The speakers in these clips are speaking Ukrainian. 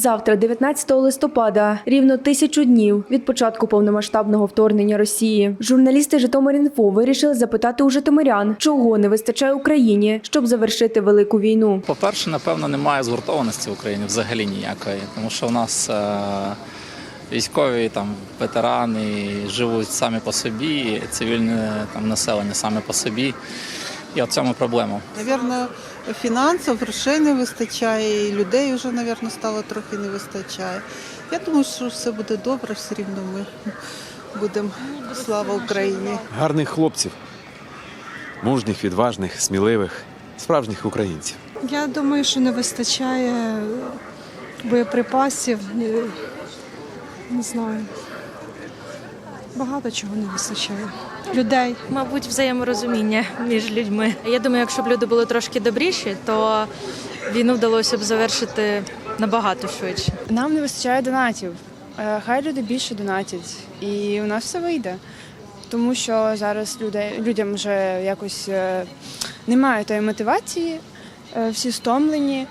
Завтра, 19 листопада, рівно тисячу днів від початку повномасштабного вторгнення Росії. Журналісти Житомир.Інфо вирішили запитати у житомирян, чого не вистачає Україні, щоб завершити велику війну. По-перше, напевно, немає згуртованості в Україні взагалі ніякої, тому що у нас е, військові там ветерани живуть самі по собі, цивільне там населення саме по собі. І от цьому проблема. Навірно, фінансів, грошей не вистачає, і людей вже, навірно, стало трохи не вистачає. Я думаю, що все буде добре, все рівно ми будемо. Слава Україні! гарних хлопців, мужніх, відважних, сміливих, справжніх українців. Я думаю, що не вистачає боєприпасів. е, Не знаю. Багато чого не вистачає. Людей. Мабуть, взаєморозуміння між людьми. Я думаю, якщо б люди були трошки добріші, то війну вдалося б завершити набагато швидше. Нам не вистачає донатів. Е, Хай люди більше донатять, і у нас все вийде. Тому що зараз люди, людям вже якось е, немає тої мотивації, е, всі стомлені.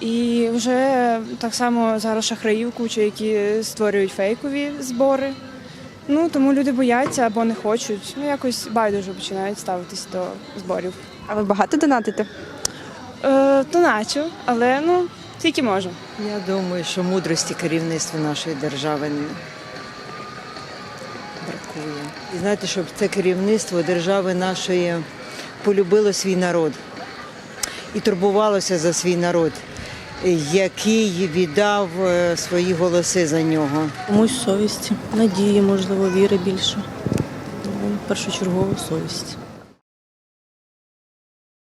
І вже так само зараз шахраїв куча, які створюють фейкові збори. Ну тому люди бояться або не хочуть. Ну якось байдуже починають ставитись до зборів. А ви багато донатите? Е, доначу, але ну тільки можу. Я думаю, що мудрості керівництва нашої держави не бракує. І знаєте, щоб це керівництво держави нашої полюбило свій народ і турбувалося за свій народ, який віддав е, свої голоси за нього. Комусь совість, надії, можливо, віри більше. Ну, першочергово совість.